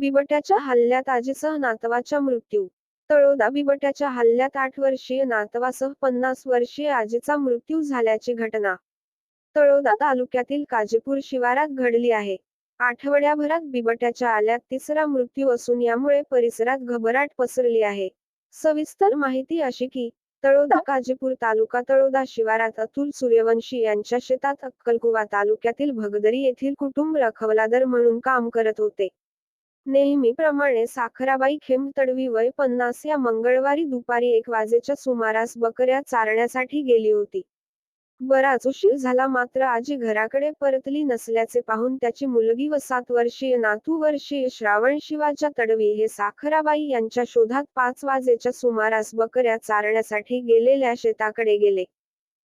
बिबट्याच्या हल्ल्यात आजीसह नातवाचा मृत्यू. तळोदा बिबट्याच्या हल्ल्यात आठ वर्षीय नातवासह पन्नास वर्षीय आजीचा मृत्यू झाल्याची घटना. तळोदा तालुक्यातील काजीपूर शिवारात घडली आहे. आठवड्याभरात बिबट्याच्या आल्यात तिसरा मृत्यू असून यामुळे परिसरात घबराट पसरली आहे. सविस्तर माहिती अशी की तळोदा काजीपूर तालुका तळोदा शिवारात अतुल सूर्यवंशी यांच्या शेतात अक्कलकुवा तालुक्यातील भगदरी येथील कुटुंब रखवलादर म्हणून काम करत होते. नेहमीप्रमाणे साखराबाई खेमतडवी वय पन्नास या मंगळवारी दुपारी एक वाजेच्या सुमारास बकऱ्या चारण्यासाठी गेली होती. बराच उशीर झाला मात्र आजी घराकडे परतली नसल्याचे पाहून त्याची मुलगी व सात वर्षीय नातू वर्षीय श्रावण शिवाच्या तडवी हे साखराबाई यांच्या शोधात पाच वाजेच्या सुमारास बकऱ्या चारण्यासाठी गेलेल्या शेताकडे गेले.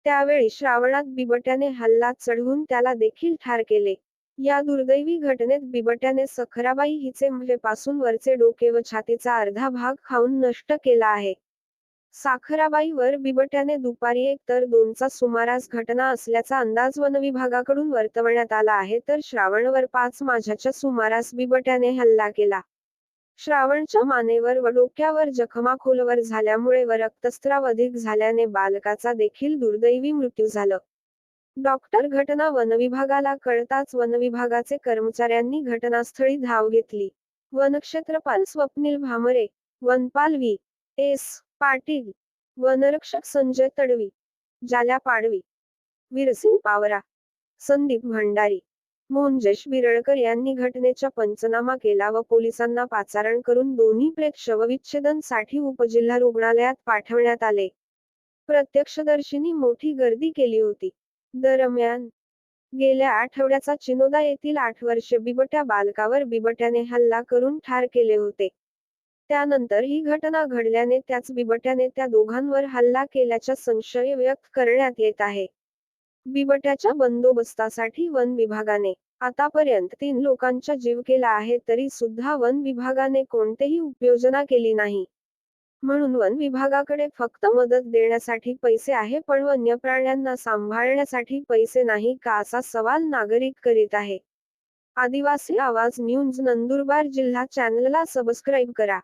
त्यावेळी श्रावणात बिबट्याने हल्ला चढवून त्याला देखील ठार केले. या दुर्दैवी घटनेत बिबट्याने सखराबाई हिचे पासून वरचे डोके व छातीचा अर्धा भाग खाऊन नष्ट केला आहे. साखराबाईवर बिबट्याने दुपारी एक तर दोनचा सुमारास घटना असल्याचा अंदाज वन विभागाकडून वर्तवण्यात आला आहे तर श्रावणवर पाच माझ्याच्या सुमारास बिबट्याने हल्ला केला. श्रावणच्या मानेवर व डोक्यावर जखमा खोलवर झाल्यामुळे व रक्तस्त्राव अधिक झाल्याने बालकाचा देखील दुर्दैवी मृत्यू झाला. डॉक्टर घटना वनविभागाला कळताच वनविभागाचे कर्मचाऱ्यांनी घटनास्थळी धाव घेतली. वनक्षेत्रपाल स्वप्नील भामरे वनपाल व्ही. एस. पाटील वनरक्षक संजय तडवी जाल्या पाडवी वीरसिंग पावरा संदीप भंडारी मोंजेश बिरळकर यांनी घटनेचा पंचनामा केला व पोलिसांना पाचारण करून दोन्ही प्रेत शवविच्छेदनसाठी उपजिल्हा रुग्णालयात पाठवण्यात आले. प्रत्यक्षदर्शींनी मोठी गर्दी केली होती. दरम्यान गेल्या आठवड्याचा चिनोदा येथील आठ वर्षे बिबट्या बालकावर बिबट्याने हल्ला करून ठार केले होते. त्यानंतर ही घटना घडल्याने त्याच बिबट्याने त्या दोघांवर हल्ला केल्याचा संशय व्यक्त करण्यात येत आहे. बिबट्याच्या बंदोबस्तासाठी वन विभागाने आतापर्यंत तीन लोकांचा जीव केला आहे तरी सुद्धा वन विभागाने कोणतेही उपयोजना केली नाही. म्हणून वन विभागाकडे फक्त मदत देण्यासाठी पैसे आहे पण वन्य प्राण्यांना सांभाळण्यासाठी पैसे नाही का असा सवाल नागरिक करीत आहे. आदिवासी आवाज न्यूज नंदुरबार जिल्हा चॅनलला सबस्क्राईब करा.